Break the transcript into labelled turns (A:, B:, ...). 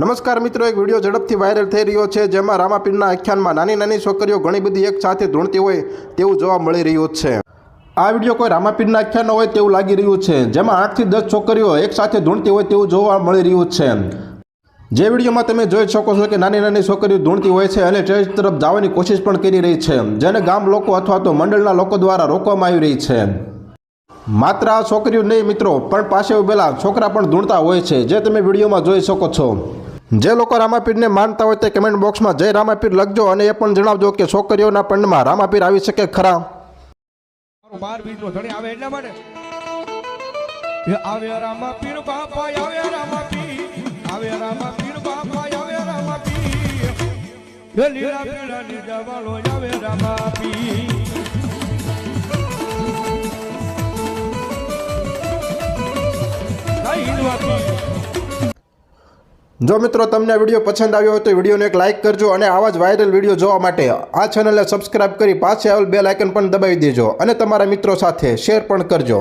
A: નમસ્કાર મિત્રો, એક વીડિયો ઝડપથી વાયરલ થઈ રહ્યો છે, જેમાં રામાપીરના આખ્યાનમાં નાની નાની છોકરીઓ ઘણી બધી એક સાથે ધૂણતી હોય તેવું જોવા મળી રહ્યું છે. આ વીડિયો કોઈ રામાપીરના આખ્યાન હોય તેવું લાગી રહ્યું છે, જેમાં આઠથી દસ છોકરીઓ એક સાથે ધૂણતી હોય તેવું જોવા મળી રહ્યું છે. જે વિડીયોમાં તમે જોઈ શકો છો કે નાની નાની છોકરીઓ ધૂણતી હોય છે અને સ્ટેજ તરફ જવાની કોશિશ પણ કરી રહી છે, જેને ગામ લોકો અથવા તો મંડળના લોકો દ્વારા રોકવામાં આવી રહી છે. માત્ર આ છોકરીઓ નહીં મિત્રો, પણ પાસે ઉભેલા છોકરા પણ ધૂણતા હોય છે, જે તમે વિડીયોમાં જોઈ શકો છો. જે લોકો રામાપીરને માનતા હોય તે કમેન્ટ બોક્સમાં જય રામાપીર લખજો અને એ પણ જણાવજો કે છોકરીઓના પંડમાં રામાપીર આવી શકે ખરા.
B: આવે એટલા માટે. આવે રામા બાપા આવે રામા પીર આવે
A: જો મિત્રો તમને વીડિયો પસંદ આવ્યો હોય તો વિડીયોને એક લાઇક કરજો અને આવા જ વાયરલ વીડિયો જોવા માટે આ ચેનલને સબસ્ક્રાઇબ કરી પાછે આવેલ બે લાઇકન પણ દબાવી દેજો અને તમારા મિત્રો સાથે શેર પણ કરજો.